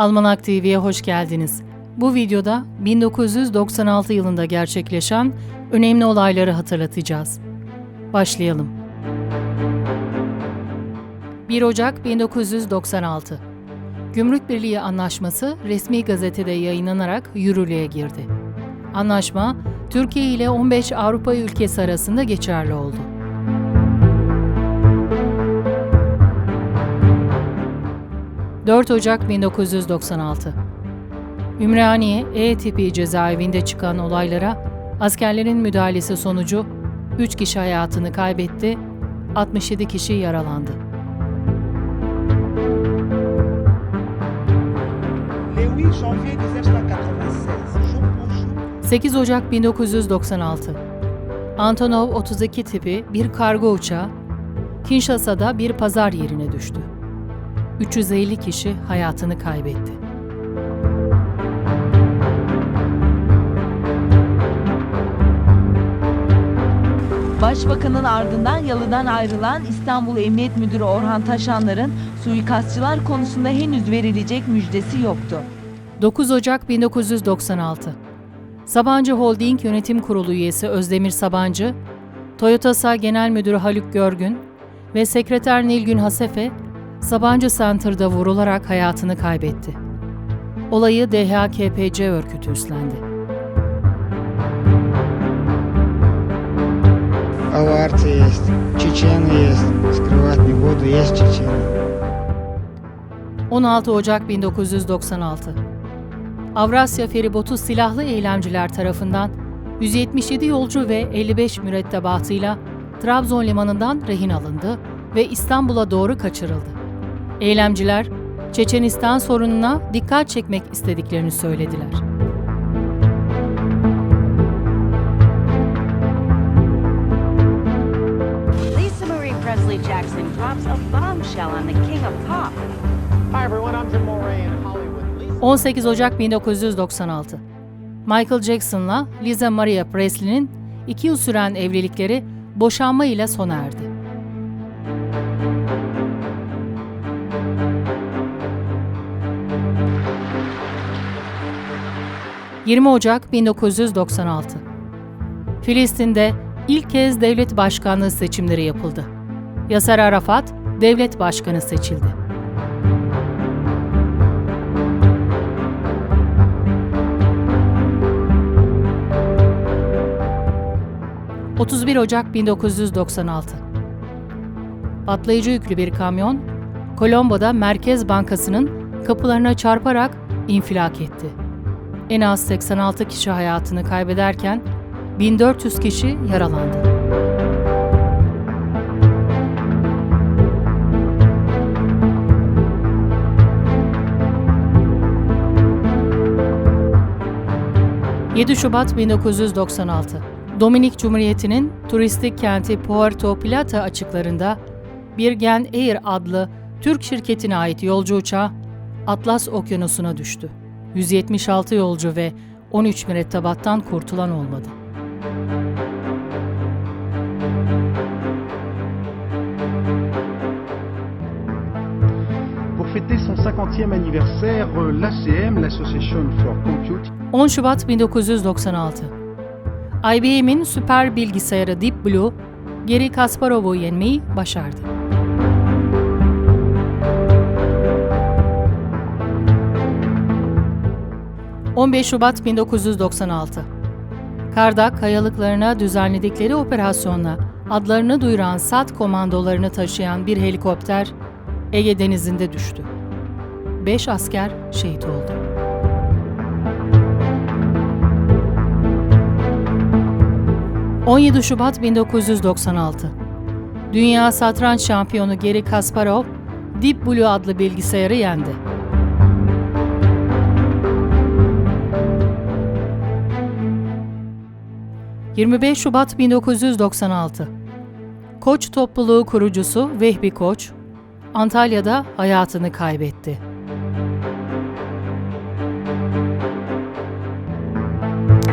Almanak TV'ye hoş geldiniz. Bu videoda 1996 yılında gerçekleşen önemli olayları hatırlatacağız. Başlayalım. 1 Ocak 1996 Gümrük Birliği Anlaşması resmi gazetede yayınlanarak yürürlüğe girdi. Anlaşma, Türkiye ile 15 Avrupa ülkesi arasında geçerli oldu. ...4 Ocak 1996 Ümraniye E tipi cezaevinde çıkan olaylara askerlerin müdahalesi sonucu 3 kişi hayatını kaybetti, 67 kişi yaralandı. Le 8 janvier 1996, jour pour jour, 8 Ocak 1996 Antonov 32 tipi bir kargo uçağı Kinshasa'da bir pazar yerine düştü. 350 kişi hayatını kaybetti. Başbakanın ardından yalıdan ayrılan İstanbul Emniyet Müdürü Orhan Taşanlar'ın suikastçılar konusunda henüz verilecek müjdesi yoktu. 9 Ocak 1996 Sabancı Holding Yönetim Kurulu üyesi Özdemir Sabancı, Toyotasa Genel Müdürü Haluk Görgün ve Sekreter Nilgün Hasefe, Sabancı Center'da vurularak hayatını kaybetti. Olayı DHKPC örgütü üstlendi. Аварцы есть, чечены есть, скрывать не буду, есть чечены. 16 Ocak 1996 Avrasya feribotu silahlı eylemciler tarafından 177 yolcu ve 55 mürettebatıyla Trabzon limanından rehin alındı ve İstanbul'a doğru kaçırıldı. Eylemciler, Çeçenistan sorununa dikkat çekmek istediklerini söylediler. Lisa Marie Presley Jackson drops a bombshell on the king of pop. Hi everyone, I'm Jim Moray in Hollywood. Lisa 18 Ocak 1996 Michael Jackson'la Lisa Maria Presley'nin iki yıl süren evlilikleri boşanma ile sona erdi. ...20 Ocak 1996 Filistin'de ilk kez devlet başkanlığı seçimleri yapıldı. Yasser Arafat devlet başkanı seçildi. 31 Ocak 1996 Patlayıcı yüklü bir kamyon, Colombo'da Merkez Bankası'nın kapılarına çarparak infilak etti. En az 86 kişi hayatını kaybederken 1400 kişi yaralandı. ...7 Şubat 1996 Dominik Cumhuriyeti'nin turistik kenti Puerto Plata açıklarında Birgen Air adlı Türk şirketine ait yolcu uçağı Atlas Okyanusu'na düştü. 176 yolcu ve 13 mürettebattan kurtulan olmadı. Pour fêter son 50e anniversaire, l'ACM, l'Association for Computing, 10 Şubat 1996 IBM'in süper bilgisayarı Deep Blue, Geri Kasparov'u yenmeyi başardı. ...15 Şubat 1996 Kardak kayalıklarına düzenledikleri operasyonla adlarını duyuran SAT komandolarını taşıyan bir helikopter Ege Denizi'nde düştü. 5 asker şehit oldu. ...17 Şubat 1996 Dünya satranç şampiyonu Geri Kasparov, Deep Blue adlı bilgisayarı yendi. ...25 Şubat 1996 Koç topluluğu kurucusu Vehbi Koç, Antalya'da hayatını kaybetti.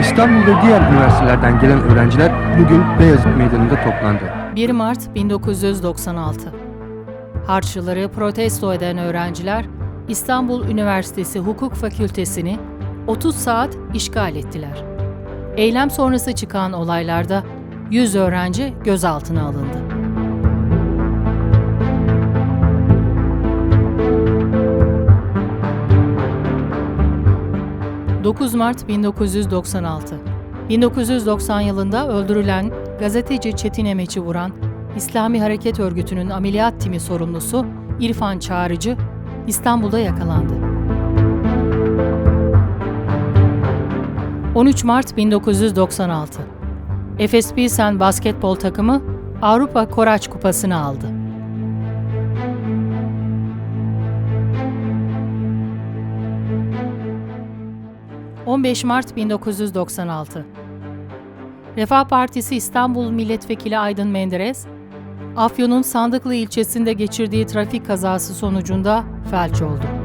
İstanbul ve diğer üniversitelerden gelen öğrenciler bugün Beyazıt Meydanı'nda toplandı. 1 Mart 1996 Harçlıları protesto eden öğrenciler İstanbul Üniversitesi Hukuk Fakültesini 30 saat işgal ettiler. Eylem sonrası çıkan olaylarda 100 öğrenci gözaltına alındı. ...9 Mart 1996. 1990 yılında öldürülen gazeteci Çetin Emeç'i vuran İslami Hareket Örgütü'nün ameliyat timi sorumlusu İrfan Çağrıcı İstanbul'da yakalandı. 13 Mart 1996. Efes Pilsen basketbol takımı Avrupa Koraç Kupası'nı aldı. ...15 Mart 1996. Refah Partisi İstanbul Milletvekili Aydın Menderes, Afyon'un Sandıklı ilçesinde geçirdiği trafik kazası sonucunda felç oldu.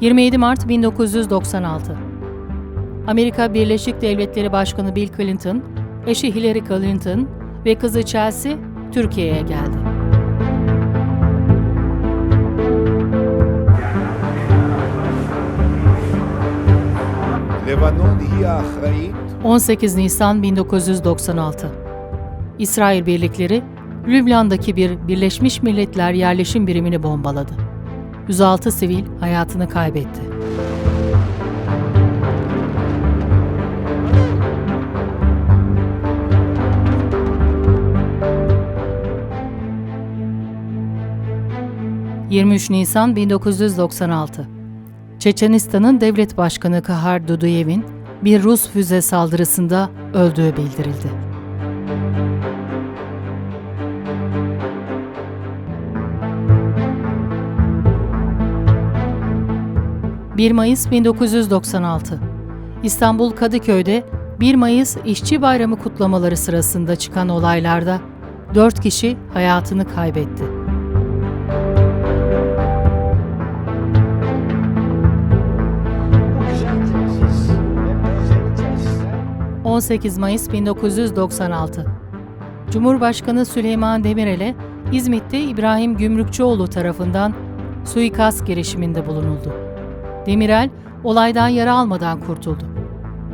27 Mart 1996 Amerika Birleşik Devletleri Başkanı Bill Clinton, eşi Hillary Clinton ve kızı Chelsea Türkiye'ye geldi. Lebanon 18 Nisan 1996 İsrail birlikleri Lübnan'daki bir Birleşmiş Milletler yerleşim birimini bombaladı. 106 sivil hayatını kaybetti. ...23 Nisan 1996. Çeçenistan'ın devlet başkanı Kahar Duduyev'in bir Rus füze saldırısında öldüğü bildirildi. ...1 Mayıs 1996. İstanbul Kadıköy'de 1 Mayıs İşçi Bayramı kutlamaları sırasında çıkan olaylarda 4 kişi hayatını kaybetti. Bu güzel tesis. Ve benzeri tesisler 18 Mayıs 1996. Cumhurbaşkanı Süleyman Demirel'e İzmit'te İbrahim Gümrükçüoğlu tarafından suikast girişiminde bulunuldu. Demirel olaydan yara almadan kurtuldu.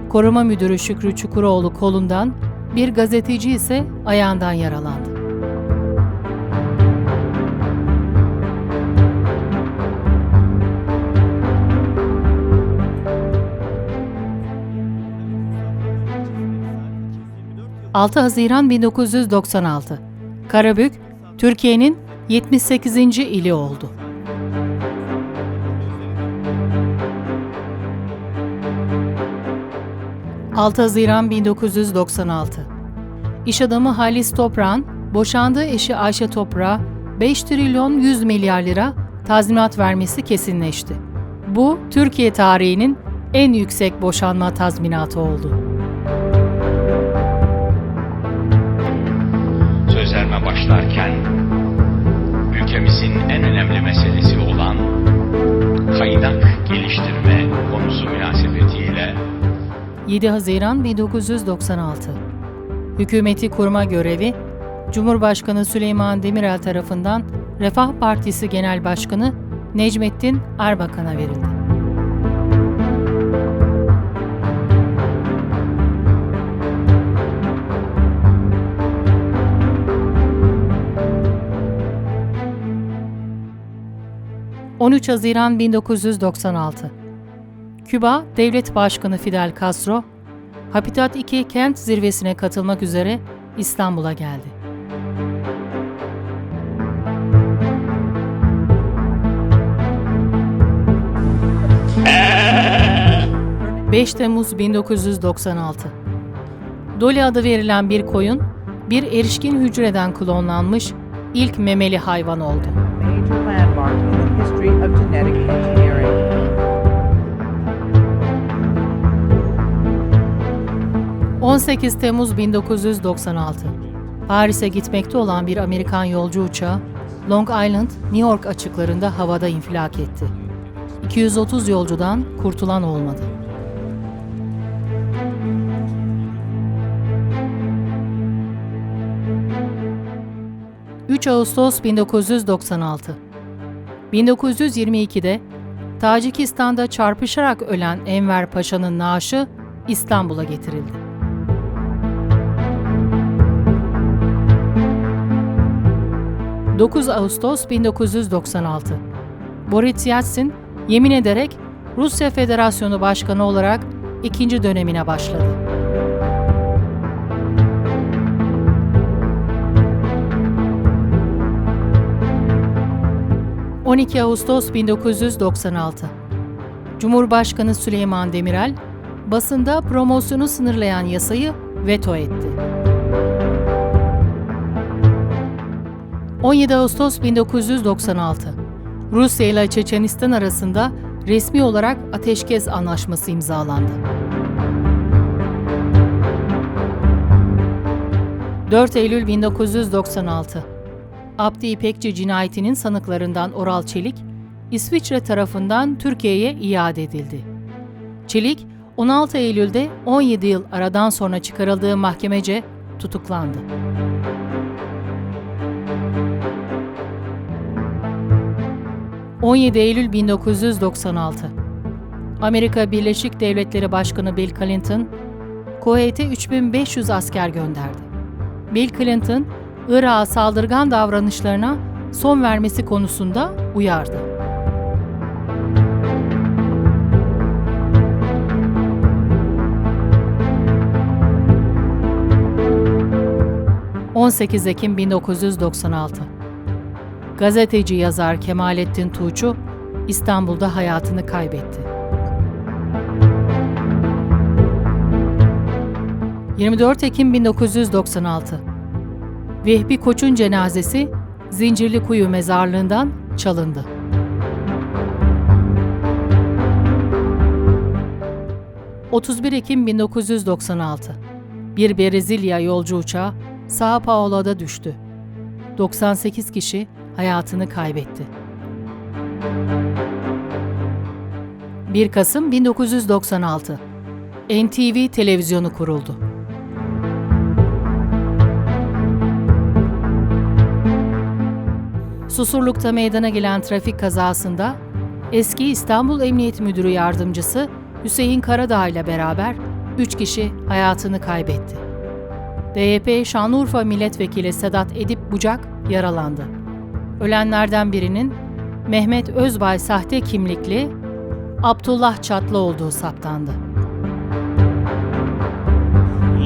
Koruma Müdürü Şükrü Çukuroğlu kolundan, bir gazeteci ise ayağından yaralandı. ...6 Haziran 1996. Karabük, Türkiye'nin 78. ili oldu. ...6 Haziran 1996. İş adamı Halis Toprak'ın boşandığı eşi Ayşe Toprak'a 5 trilyon 100 milyar lira tazminat vermesi kesinleşti. Bu, Türkiye tarihinin en yüksek boşanma tazminatı oldu. Sözlerime başlarken ülkemizin en önemli meselesi olan 7 Haziran 1996. Hükümeti kurma görevi Cumhurbaşkanı Süleyman Demirel tarafından Refah Partisi Genel Başkanı Necmettin Erbakan'a verildi. ...13 Haziran 1996. Küba Devlet Başkanı Fidel Castro, Habitat 2 kent zirvesine katılmak üzere İstanbul'a geldi. ...5 Temmuz 1996. Dolly adı verilen bir koyun, bir erişkin hücreden klonlanmış ilk memeli hayvan oldu. 18 Temmuz 1996. Paris'e gitmekte olan bir Amerikan yolcu uçağı Long Island, New York açıklarında havada infilak etti. 230 yolcudan kurtulan olmadı. ...3 Ağustos 1996. 1922'de Tacikistan'da çarpışarak ölen Enver Paşa'nın naaşı İstanbul'a getirildi. ...9 Ağustos 1996 Boris Yeltsin yemin ederek Rusya Federasyonu Başkanı olarak ikinci dönemine başladı. ...12 Ağustos 1996 Cumhurbaşkanı Süleyman Demirel... ...basında promosyonu sınırlayan yasayı veto etti. 17 Ağustos 1996 Rusya ile Çeçenistan arasında resmi olarak ateşkes anlaşması imzalandı. 4 Eylül 1996 Abdi İpekçi cinayetinin sanıklarından Oral Çelik, İsviçre tarafından Türkiye'ye iade edildi. Çelik, 16 Eylül'de 17 yıl aradan sonra çıkarıldığı mahkemece tutuklandı. ...17 Eylül 1996 Amerika Birleşik Devletleri Başkanı Bill Clinton, Kuveyt'e 3500 asker gönderdi. Bill Clinton, Irak'a saldırgan davranışlarına son vermesi konusunda uyardı. ...18 Ekim 1996 Gazeteci yazar Kemalettin Tuğçu İstanbul'da hayatını kaybetti. 24 Ekim 1996 Vehbi Koç'un cenazesi Zincirli Kuyu mezarlığından çalındı. ...31 Ekim 1996 Bir Brezilya yolcu uçağı Sao Paulo'da düştü. 98 kişi hayatını kaybetti. 1 Kasım 1996 NTV televizyonu kuruldu. Susurluk'ta meydana gelen trafik kazasında eski İstanbul Emniyet Müdürü Yardımcısı Hüseyin Karadağ ile beraber 3 kişi hayatını kaybetti. DYP Şanlıurfa Milletvekili Sedat Edip Bucak yaralandı. Ölenlerden birinin Mehmet Özbay sahte kimlikli Abdullah Çatlı olduğu saptandı.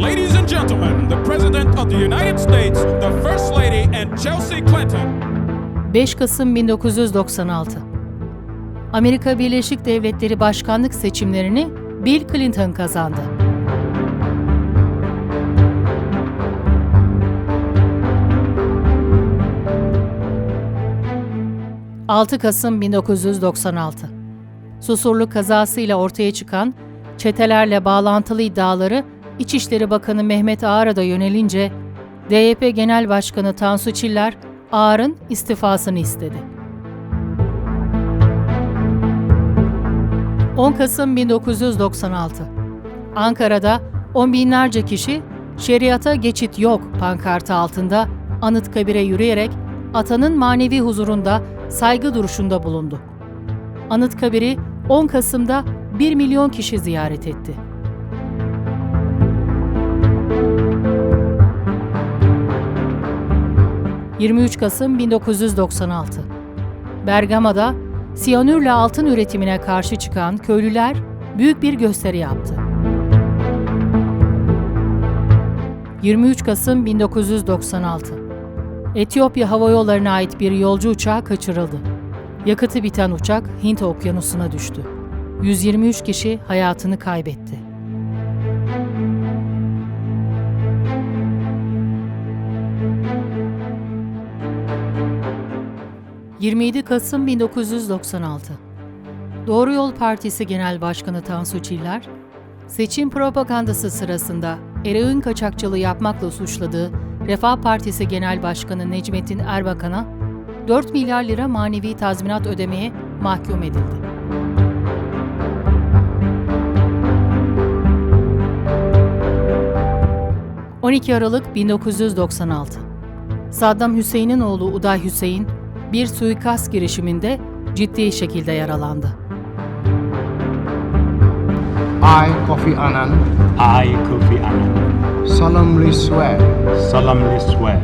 Ladies and gentlemen, the President of the United States, the First Lady, and Chelsea Clinton. 5 Kasım 1996 Amerika Birleşik Devletleri başkanlık seçimlerini Bill Clinton kazandı. ...6 Kasım 1996 Susurluk kazasıyla ortaya çıkan çetelerle bağlantılı iddiaları İçişleri Bakanı Mehmet Ağar'a da yönelince DYP Genel Başkanı Tansu Çiller Ağar'ın istifasını istedi. 10 Kasım 1996 Ankara'da on binlerce kişi şeriata geçit yok pankartı altında Anıtkabir'e yürüyerek atanın manevi huzurunda saygı duruşunda bulundu. Anıtkabir'i 10 Kasım'da 1 milyon kişi ziyaret etti. ...23 Kasım 1996 Bergama'da siyanürle altın üretimine karşı çıkan köylüler büyük bir gösteri yaptı. 23 Kasım 1996 Etiyopya Hava Yolları'na ait bir yolcu uçağı kaçırıldı. Yakıtı biten uçak Hint Okyanusu'na düştü. 123 kişi hayatını kaybetti. ...27 Kasım 1996 Doğru Yol Partisi Genel Başkanı Tansu Çiller, seçim propagandası sırasında eroin kaçakçılığı yapmakla suçladığı Refah Partisi Genel Başkanı Necmettin Erbakan'a 4 milyar lira manevi tazminat ödemeye mahkum edildi. ...12 Aralık 1996 Saddam Hüseyin'in oğlu Uday Hüseyin bir suikast girişiminde ciddi şekilde yaralandı. I, Kofi Annan, I, Kofi Annan, solemnly swear solemnly swear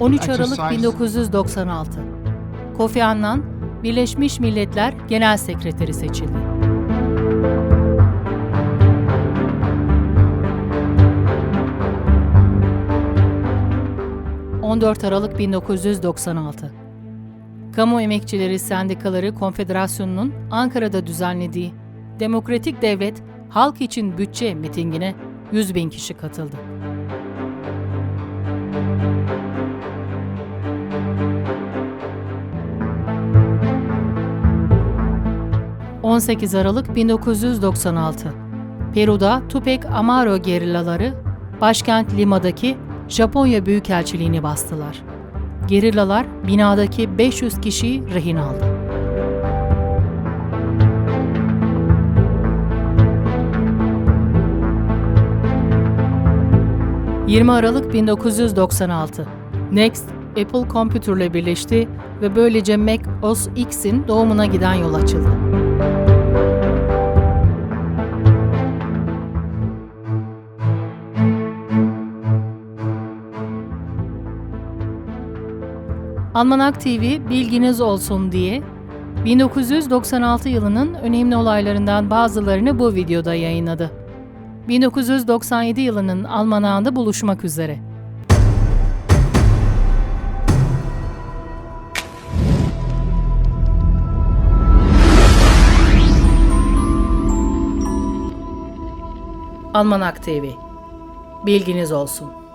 13 Aralık Exercise. 1996 Kofi Annan, Birleşmiş Milletler Genel Sekreteri seçildi. ...14 Aralık 1996 Kamu Emekçileri Sendikaları Konfederasyonu'nun Ankara'da düzenlediği Demokratik Devlet Halk için Bütçe mitingine 100 bin kişi katıldı. 18 Aralık 1996 Peru'da Tupac Amaro gerillaları başkent Lima'daki Japonya Büyükelçiliğini bastılar. Gerillalar binadaki 500 kişiyi rehin aldı. ...20 Aralık 1996 Next, Apple Computer'la birleşti ve böylece Mac OS X'in doğumuna giden yol açıldı. Almanak TV bilginiz olsun diye 1996 yılının önemli olaylarından bazılarını bu videoda yayınladı. 1997 yılının almanağında buluşmak üzere. Almanak TV. Bilginiz olsun.